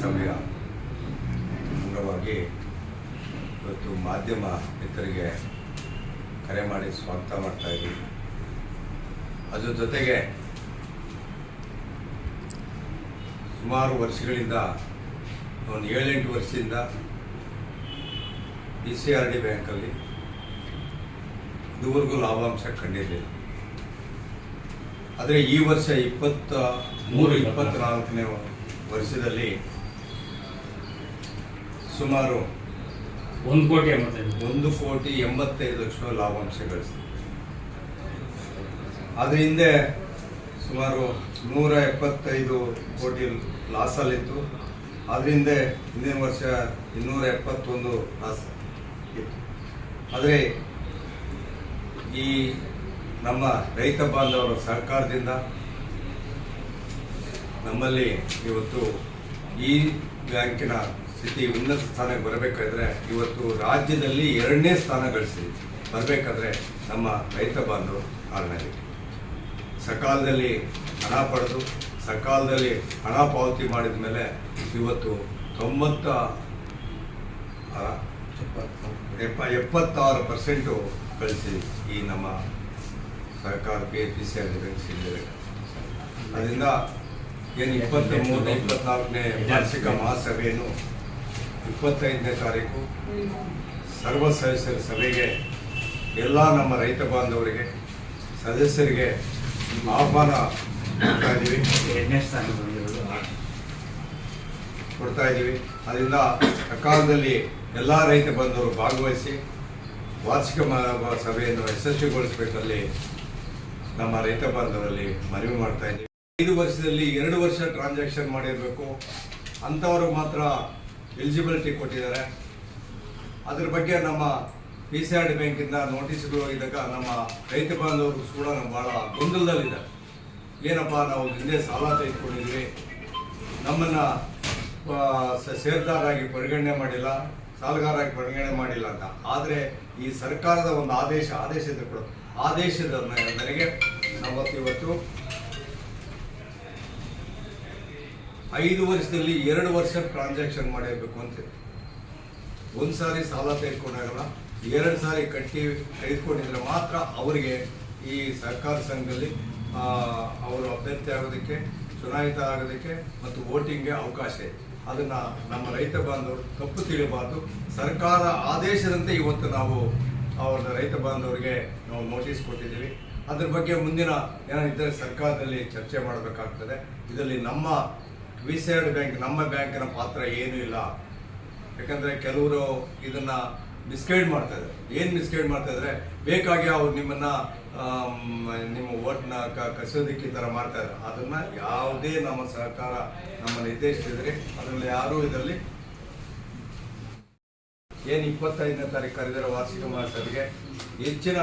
ಮಹಾಸಭೆಯ ಅಂಗವಾಗಿ ಇವತ್ತು ಮಾಧ್ಯಮ ಮಿತ್ರರಿಗೆ ಕರೆ ಮಾಡಿ ಸ್ವಾಗತ ಮಾಡ್ತಾ ಇದ್ದೀವಿ. ಅದ್ರ ಜೊತೆಗೆ ಸುಮಾರು ವರ್ಷಗಳಿಂದ, ಒಂದು ಏಳೆಂಟು ವರ್ಷದಿಂದ ಬಿ ಸಿ ಆರ್ ಡಿ ಬ್ಯಾಂಕಲ್ಲಿ ಇದುವರೆಗೂ ಲಾಭಾಂಶ ಕಂಡಿರಲಿಲ್ಲ. ಆದರೆ ಈ ವರ್ಷ ಇಪ್ಪತ್ತ ಮೂರು ಇಪ್ಪತ್ತ್ನಾಲ್ಕನೇ ವರ್ಷದಲ್ಲಿ ಸುಮಾರು ಒಂದು ಕೋಟಿ ಎಂಬತ್ತೈದು ಒಂದು ಕೋಟಿ ಎಂಬತ್ತೈದು ಲಕ್ಷ ಲಾಭಾಂಶ ಗಳಿಸಿದೆ ಅದ್ರ ಹಿಂದೆ ಸುಮಾರು ನೂರ ಎಪ್ಪತ್ತೈದು ಕೋಟಿ ಲಾಸಲ್ಲಿತ್ತು. ಅದ್ರ ಹಿಂದೆ ಹಿಂದಿನ ವರ್ಷ ಇನ್ನೂರ ಎಪ್ಪತ್ತೊಂದು ಲಾಸ್ ಇತ್ತು. ಆದರೆ ಈ ನಮ್ಮ ರೈತ ಬಾಂಧವರ ಸರ್ಕಾರದಿಂದ ನಮ್ಮಲ್ಲಿ ಇವತ್ತು ಈ ಬ್ಯಾಂಕಿನ ಸ್ಥಿತಿ ಉನ್ನತ ಸ್ಥಾನಕ್ಕೆ ಬರಬೇಕಾದ್ರೆ ಇವತ್ತು ರಾಜ್ಯದಲ್ಲಿ ಎರಡನೇ ಸ್ಥಾನ ಗಳಿಸಿದೆ ಬರಬೇಕಾದ್ರೆ ನಮ್ಮ ರೈತ ಬಾಂಧವರು ಕಾರಣ ಸಕಾಲದಲ್ಲಿ ಹಣ ಪಡೆದು, ಸಕಾಲದಲ್ಲಿ ಹಣ ಪಾವತಿ ಮಾಡಿದ ಮೇಲೆ ಇವತ್ತು ತೊಂಬತ್ತ ಎಪ್ಪತ್ತಾರು ಪರ್ಸೆಂಟು ಕಳಿಸಿ ಈ ನಮ್ಮ ಸರ್ಕಾರ ಪಿ ಪಿ ಸಿ ಆರ್ ಸಿಗಲಿದೆ ಅದರಿಂದ ಏನು ಇಪ್ಪತ್ತ ಮೂರನೇ ಇಪ್ಪತ್ನಾಲ್ಕನೇ ವಾರ್ಷಿಕ ಮಹಾಸಭೆಯನ್ನು ಇಪ್ಪತ್ತೈದನೇ ತಾರೀಕು ಸರ್ವ ಸದಸ್ಯರ ಸಭೆಗೆ ಎಲ್ಲ ನಮ್ಮ ರೈತ ಬಾಂಧವರಿಗೆ ಸದಸ್ಯರಿಗೆ ಆಹ್ವಾನ ಕೊಡ್ತಾ ಇದ್ದೀವಿ ಎರಡನೇ ಸ್ಥಾನ ಬಂದಿರೋದು ಕೊಡ್ತಾ ಇದ್ದೀವಿ ಅದರಿಂದ ಸಕಾಲದಲ್ಲಿ ಎಲ್ಲ ರೈತ ಬಾಂಧವರು ಭಾಗವಹಿಸಿ ವಾರ್ಷಿಕ ಸಭೆಯನ್ನು ಯಶಸ್ವಿಗೊಳಿಸಬೇಕಲ್ಲಿ ನಮ್ಮ ರೈತ ಬಾಂಧವರಲ್ಲಿ ಮನವಿ ಮಾಡ್ತಾ ಇದ್ದೀವಿ ಐದು ವರ್ಷದಲ್ಲಿ ಎರಡು ವರ್ಷ ಟ್ರಾನ್ಸಾಕ್ಷನ್ ಮಾಡಿರಬೇಕು. ಅಂಥವರು ಮಾತ್ರ ಎಲಿಜಿಬಿಲಿಟಿ ಕೊಟ್ಟಿದ್ದಾರೆ. ಅದ್ರ ಬಗ್ಗೆ ನಮ್ಮ ಪಿ ಸಿ ಆರ್ ಡಿ ಬ್ಯಾಂಕಿಂದ ನೋಟಿಸ್ಗಳು ಇದ್ದಾಗ ನಮ್ಮ ರೈತ ಬಾಂಧವರು ಕೂಡ ನಮ್ಮ ಭಾಳ ಗೊಂದಲದಲ್ಲಿದ್ದಾರೆ. ಏನಪ್ಪ, ನಾವು ಹಿಂದೆ ಸಾಲ ತೆಗೆದುಕೊಂಡಿದ್ವಿ. ನಮ್ಮನ್ನ ಸೇರ್ದಾರಾಗಿ ಪರಿಗಣನೆ ಮಾಡಿಲ್ಲ ಸಾಲಗಾರಾಗಿ ಪರಿಗಣನೆ ಮಾಡಿಲ್ಲ ಅಂತ. ಆದರೆ ಈ ಸರ್ಕಾರದ ಒಂದು ಆದೇಶ ಆದೇಶ ಕೂಡ. ಆದೇಶದ ನನಗೆ ನಾವತ್ತು ಇವತ್ತು ಐದು ವರ್ಷದಲ್ಲಿ ಎರಡು ವರ್ಷ ಟ್ರಾನ್ಸಾಕ್ಷನ್ ಮಾಡಿರಬೇಕು ಅಂತ ಒಂದು ಸಾರಿ ಸಾಲ ತೆಗೆದುಕೊಂಡಾಗಲ್ಲ, ಎರಡು ಸಾರಿ ಕಟ್ಟಿ ತೆಗೆದುಕೊಂಡಿದ್ರೆ ಮಾತ್ರ ಅವರಿಗೆ ಈ ಸರ್ಕಾರ ಸಂಘದಲ್ಲಿ ಅವರು ಅಭ್ಯರ್ಥಿ ಆಗೋದಕ್ಕೆ, ಚುನಾಯಿತ ಆಗೋದಕ್ಕೆ ಮತ್ತು ವೋಟಿಂಗ್ಗೆ ಅವಕಾಶ ಇದೆ. ಅದನ್ನು ನಮ್ಮ ರೈತ ಬಾಂಧವರು ತಪ್ಪು ತಿಳಿಬಾರ್ದು. ಸರ್ಕಾರ ಆದೇಶದಂತೆ ಇವತ್ತು ನಾವು ಅವರ ರೈತ ಬಾಂಧವರಿಗೆ ನಾವು ನೋಟಿಸ್ ಕೊಟ್ಟಿದ್ದೀವಿ. ಅದ್ರ ಬಗ್ಗೆ ಮುಂದಿನ ಏನಾದರೆ ಸರ್ಕಾರದಲ್ಲಿ ಚರ್ಚೆ ಮಾಡಬೇಕಾಗ್ತದೆ. ಇದರಲ್ಲಿ ನಮ್ಮ ವಿಸೈಡ್ ಬ್ಯಾಂಕ್ ನಮ್ಮ ಬ್ಯಾಂಕಿನ ಪಾತ್ರ ಏನೂ ಇಲ್ಲ. ಯಾಕಂದ್ರೆ ಕೆಲವರು ಇದನ್ನ ಮಿಸ್ಗೈಡ್ ಮಾಡ್ತಾ ಇದ್ದಾರೆ. ಏನ್ ಮಿಸ್ಗೈಡ್ ಮಾಡ್ತಾ ಇದ್ದಾರೆ? ಬೇಕಾಗಿ ಅವ್ರು ನಿಮ್ಮನ್ನ ನಿಮ್ಮ ಓಟ್ನ ಕಸಿಯೋದಿಕ್ಕೆ ಈ ತರ ಮಾಡ್ತಾ ಇದ್ದಾರೆ. ಅದನ್ನ ಯಾವುದೇ ನಮ್ಮ ಸರ್ಕಾರ ನಮ್ಮ ನಿರ್ದೇಶಿಸಿದ್ರೆ ಅದರಲ್ಲಿ ಯಾರೂ ಇದರಲ್ಲಿ ಏನ್ ಇಪ್ಪತ್ತೈದನೇ ತಾರೀಕು ಕರೆದಿರೋ ವಾರ್ಷಿಕ ಮಹಾಸಭೆಗೆ ಹೆಚ್ಚಿನ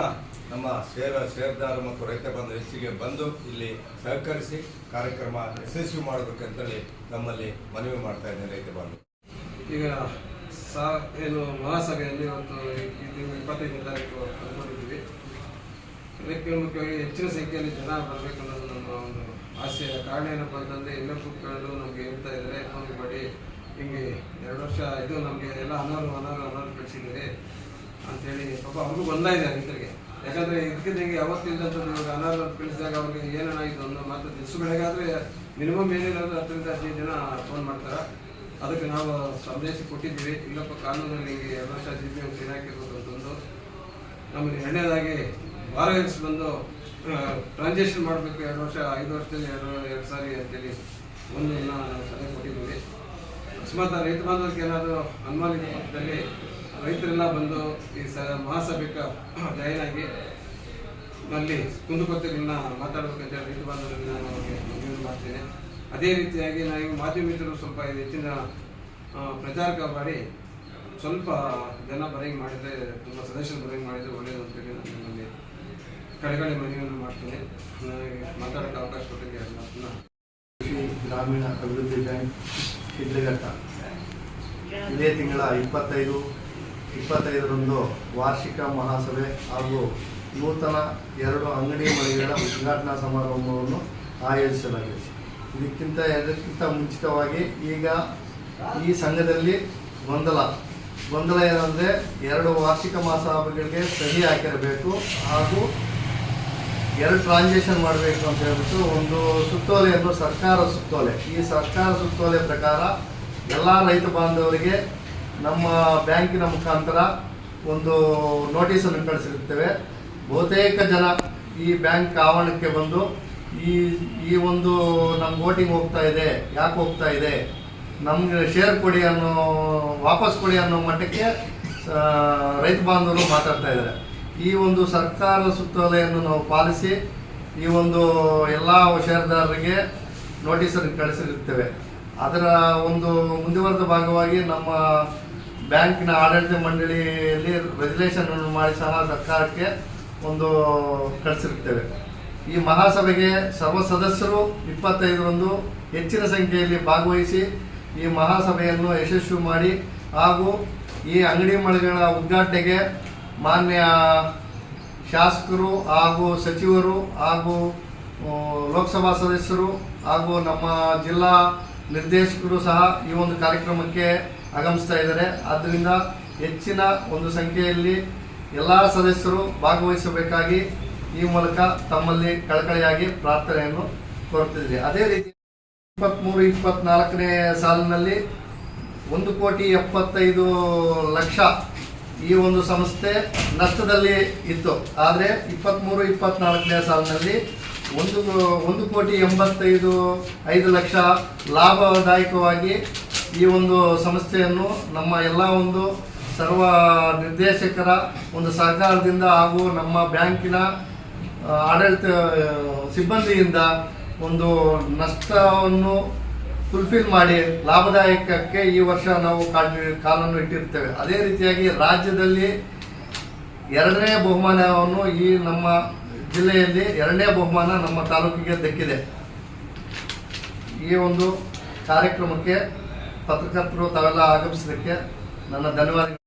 ನಮ್ಮ ಸೇರ ಸೇರ್ದಾರು ಮತ್ತು ರೈತ ಬಂಧು ಹೆಚ್ಚಿಗೆ ಬಂದು ಇಲ್ಲಿ ಸಹಕರಿಸಿ ಕಾರ್ಯಕ್ರಮ ಯಶಸ್ವಿ ಮಾಡಬೇಕಂತೇಳಿ ನಮ್ಮಲ್ಲಿ ಮನವಿ ಮಾಡ್ತಾ ಇದ್ದೇನೆ ರೈತ ಬಾಂಧವ ಈಗ ಸಾ, ಏನು ಮಹಾಸಭೆಯಲ್ಲಿ ತಿಂಗಳು ಇಪ್ಪತ್ತೈದನೇ ತಾರೀಕು ಅಂದ್ಕೊಂಡಿದ್ದೀವಿ ಇದಕ್ಕೆ ಮುಖ್ಯವಾಗಿ ಹೆಚ್ಚಿನ ಸಂಖ್ಯೆಯಲ್ಲಿ ಜನ ಬರಬೇಕು ಅನ್ನೋದು ನಮ್ಮ ಒಂದು ಆಸೆಯ ಕಾರಣ ಏನಪ್ಪ ಅಂತಂದರೆ ಎಲ್ಲ ಕೇಳಲು ನಮಗೆ ಹೇಳ್ತಾ ಇದ್ದಾರೆ ಫೋನ್ ಮಾಡಿ. ಹಿಂಗೆ ಎರಡು ವರ್ಷ ಇದು ನಮಗೆ ಎಲ್ಲ ಅನಾರು ಅನಾರು ಅನಾರು ಕಳಿಸಿದ್ದೀರಿ ಅಂತೇಳಿ ಪಾಪ ಅವ್ರಿಗೂ ಬಂದ ಇದೆ ರೈತರಿಗೆ. ಯಾಕಂದ್ರೆ ಹಿಂಗೆ ಯಾವತ್ತಿಲ್ಲದಂಥದ್ದು ಇವಾಗ ಅನಾರು ಕಳಿಸಿದಾಗ ಅವ್ರಿಗೆ ಏನೇನಾಯಿತು ಅನ್ನೋ ಮಾತು ದಿವಸ ಬೆಳಗಾದ್ರೆ ಮಿನಿಮಮ್ ಏನಿಲ್ಲ ಹತ್ತರಿಂದ ಹದಿನೈದು ಜನ ಫೋನ್ ಮಾಡ್ತಾರೆ. ಅದಕ್ಕೆ ನಾವು ಸಂದೇಶ ಕೊಟ್ಟಿದ್ದೀವಿ. ಇಲ್ಲಪ್ಪ, ಕಾನೂನಲ್ಲಿ ಹಿಂಗೆ ಎರಡು ವರ್ಷ ಜಿ ಬಿ ಅಂತ ಅಂತಂದು ನಮಗೆ ಎರಡನೇದಾಗಿ ಬಾರ್ ಬಂದು ಟ್ರಾನ್ಸಾಕ್ಷನ್ ಮಾಡಬೇಕು. ಎರಡು ವರ್ಷ, ಐದು ವರ್ಷದಲ್ಲಿ ಎರಡು ಎರಡು ಸಾರಿ ಅಂತೇಳಿ ಒಂದು ನಾವು ಸಲಹೆ ಕೊಟ್ಟಿದ್ದೀವಿ. ಅಕಸ್ಮಾತ್ ರೈತ ಬಾಂಧವರಿಗೆ ಏನಾದರೂ ಅನುಮಾನ ಪಕ್ಷದಲ್ಲಿ, ರೈತರೆಲ್ಲ ಬಂದು ಈ ಸ ಮಹಾಸಭೆಗೆ ಜಾಯಿನ್ ಆಗಿ ಅಲ್ಲಿ ಕುಂದುಕೊರತೆಗಳನ್ನ ಮಾತಾಡಬೇಕಂತ ರೈತ ಬಾಂಧವರಿಗೆ ನಾನು ಅವರಿಗೆ ಮನವಿ ಮಾಡ್ತೇನೆ. ಅದೇ ರೀತಿಯಾಗಿ ನಾವು ಮಾಧ್ಯಮಿಕರು ಸ್ವಲ್ಪ ಇದು ಹೆಚ್ಚಿನ ಪ್ರಚಾರಕ ಮಾಡಿ ಸ್ವಲ್ಪ ಜನ ಬರಂಗ್ ಮಾಡಿದರೆ, ತುಂಬ ಸದಸ್ಯರು ಬರಂಗ್ ಮಾಡಿದರೆ ಒಳ್ಳೆಯದು ಅಂತೇಳಿ ನಾನು ನಿಮ್ಮಲ್ಲಿ ಕಡೆಗಡೆ ಮನವಿಯನ್ನು ಮಾಡ್ತೇನೆ. ನನಗೆ ಮಾತಾಡೋಕ್ಕೆ ಅವಕಾಶ ಕೊಟ್ಟಿದ್ದೆ ಅದನ್ನ ಗ್ರಾಮೀಣ, ಅಭಿವೃದ್ಧಿ ಬ್ಯಾಂಕ್ ಶಿಡ್ಲಘಟ್ಟ ಇದೇ ತಿಂಗಳ ಇಪ್ಪತ್ತೈದು, ಇಪ್ಪತ್ತೈದರಂದು ವಾರ್ಷಿಕ ಮಹಾಸಭೆ ಹಾಗೂ ನೂತನ ಎರಡು ಅಂಗಡಿ ಮಳಿಗೆಗಳ ಉದ್ಘಾಟನಾ ಸಮಾರಂಭವನ್ನು ಆಯೋಜಿಸಲಾಗಿದೆ. ಇದಕ್ಕಿಂತ ಎದಕ್ಕಿಂತ ಮುಂಚಿತವಾಗಿ ಈಗ ಈ ಸಂಘದಲ್ಲಿ ಗೊಂದಲ. ಗೊಂದಲ ಏನಂದರೆ ಎರಡು ವಾರ್ಷಿಕ ಮಹಾಸಭೆಗಳಿಗೆ ಸಹಿ ಹಾಕಿರಬೇಕು ಹಾಗೂ ಎರಡು ಟ್ರಾನ್ಸಾಕ್ಷನ್ ಮಾಡಬೇಕು ಅಂತ ಹೇಳ್ಬಿಟ್ಟು ಒಂದು ಸುತ್ತೋಲೆ ಎಂದು ಸರ್ಕಾರ ಸುತ್ತೋಲೆ. ಈ ಸರ್ಕಾರ ಸುತ್ತೋಲೆ ಪ್ರಕಾರ ಎಲ್ಲ ರೈತ ಬಾಂಧವರಿಗೆ ನಮ್ಮ ಬ್ಯಾಂಕಿನ ಮುಖಾಂತರ ಒಂದು ನೋಟಿಸನ್ನು ಕಳಿಸಿರುತ್ತೇವೆ. ಬಹುತೇಕ ಜನ ಈ ಬ್ಯಾಂಕ್ ಆವರಣಕ್ಕೆ ಬಂದು ಈ ಈ ಒಂದು ನಮ್ಮ ವೋಟಿಂಗ್ ಹೋಗ್ತಾ ಇದೆ, ಯಾಕೆ ಹೋಗ್ತಾ ಇದೆ, ನಮಗೆ ಶೇರ್ ಕೊಡಿ ಅನ್ನೋ, ವಾಪಸ್ ಕೊಡಿ ಅನ್ನೋ ಮಟ್ಟಕ್ಕೆ ರೈತ ಬಾಂಧವರು ಮಾತಾಡ್ತಾ ಇದ್ದಾರೆ. ಈ ಒಂದು ಸರ್ಕಾರ ಸುತ್ತೋಲೆಯನ್ನು ನಾವು ಪಾಲಿಸಿ ಈ ಒಂದು ಎಲ್ಲ ನೋಟಿಸ್ ನೋಟಿಸನ್ನು ಕಳಿಸಿರುತ್ತೇವೆ. ಅದರ ಒಂದು ಮುಂದುವರೆದ ಭಾಗವಾಗಿ ನಮ್ಮ ಬ್ಯಾಂಕಿನ ಆಡಳಿತ ಮಂಡಳಿಯಲ್ಲಿ ರೆಗ್ಯುಲೇಷನ್ ಮಾಡಿ ಸಹ ಸರ್ಕಾರಕ್ಕೆ ಒಂದು ಕಳಿಸಿರುತ್ತೇವೆ. ಈ ಮಹಾಸಭೆಗೆ ಸರ್ವ ಸದಸ್ಯರು ಇಪ್ಪತ್ತೈದರಂದು ಹೆಚ್ಚಿನ ಸಂಖ್ಯೆಯಲ್ಲಿ ಭಾಗವಹಿಸಿ ಈ ಮಹಾಸಭೆಯನ್ನು ಯಶಸ್ವಿ ಮಾಡಿ ಹಾಗೂ ಈ ಅಂಗಡಿ ಮಳಿಗೆಗಳ ಉದ್ಘಾಟನೆಗೆ ಮಾನ್ಯ ಶಾಸಕರು ಹಾಗೂ ಸಚಿವರು ಹಾಗೂ ಲೋಕಸಭಾ ಸದಸ್ಯರು ಹಾಗೂ ನಮ್ಮ ಜಿಲ್ಲಾ ನಿರ್ದೇಶಕರು ಸಹ ಈ ಒಂದು ಕಾರ್ಯಕ್ರಮಕ್ಕೆ ಆಗಮಿಸ್ತಾ ಇದ್ದಾರೆ. ಆದ್ದರಿಂದ ಹೆಚ್ಚಿನ ಒಂದು ಸಂಖ್ಯೆಯಲ್ಲಿ ಎಲ್ಲ ಸದಸ್ಯರು ಭಾಗವಹಿಸಬೇಕಾಗಿ ಈ ಮೂಲಕ ತಮ್ಮಲ್ಲಿ ಕಳಕಳಿಯಾಗಿ ಪ್ರಾರ್ಥನೆಯನ್ನು ಕೋರುತ್ತಿದ್ದೀರಿ ಅದೇ ರೀತಿ ಇಪ್ಪತ್ತ್ಮೂರು ಇಪ್ಪತ್ನಾಲ್ಕನೇ ಸಾಲಿನಲ್ಲಿ ಒಂದು ಕೋಟಿ ಎಪ್ಪತ್ತೈದು ಲಕ್ಷ ಈ ಒಂದು ಸಂಸ್ಥೆ ನಷ್ಟದಲ್ಲಿ ಇತ್ತು. ಆದರೆ ಇಪ್ಪತ್ತ್ಮೂರು ಇಪ್ಪತ್ನಾಲ್ಕನೇ ಸಾಲಿನಲ್ಲಿ ಒಂದು ಒಂದು ಕೋಟಿ ಎಂಬತ್ತೈದು, ಐದು ಲಕ್ಷ ಲಾಭದಾಯಕವಾಗಿ ಈ ಒಂದು ಸಂಸ್ಥೆಯನ್ನು ನಮ್ಮ ಎಲ್ಲ ಒಂದು ಸರ್ವ ನಿರ್ದೇಶಕರ ಒಂದು ಸಹಕಾರದಿಂದ ಹಾಗೂ ನಮ್ಮ ಬ್ಯಾಂಕಿನ ಆಡಳಿತ ಸಿಬ್ಬಂದಿಯಿಂದ ಒಂದು ನಷ್ಟವನ್ನು ಫುಲ್ಫಿಲ್ ಮಾಡಿ ಲಾಭದಾಯಕಕ್ಕೆ ಈ ವರ್ಷ ನಾವು ಕಾಲ್- ಕಾಲನ್ನು ಇಟ್ಟಿರ್ತೇವೆ ಅದೇ ರೀತಿಯಾಗಿ ರಾಜ್ಯದಲ್ಲಿ ಎರಡನೇ ಬಹುಮಾನವನ್ನು ಈ ನಮ್ಮ ಜಿಲ್ಲೆಯಲ್ಲಿ ಎರಡನೇ ಬಹುಮಾನ ನಮ್ಮ ತಾಲೂಕಿಗೆ ದಕ್ಕಿದೆ. ಈ ಒಂದು ಕಾರ್ಯಕ್ರಮಕ್ಕೆ ಪತ್ರಕರ್ತರು ತಾವೆಲ್ಲ ಆಗಮಿಸಿದ್ದಕ್ಕೆ ನನ್ನ ಧನ್ಯವಾದ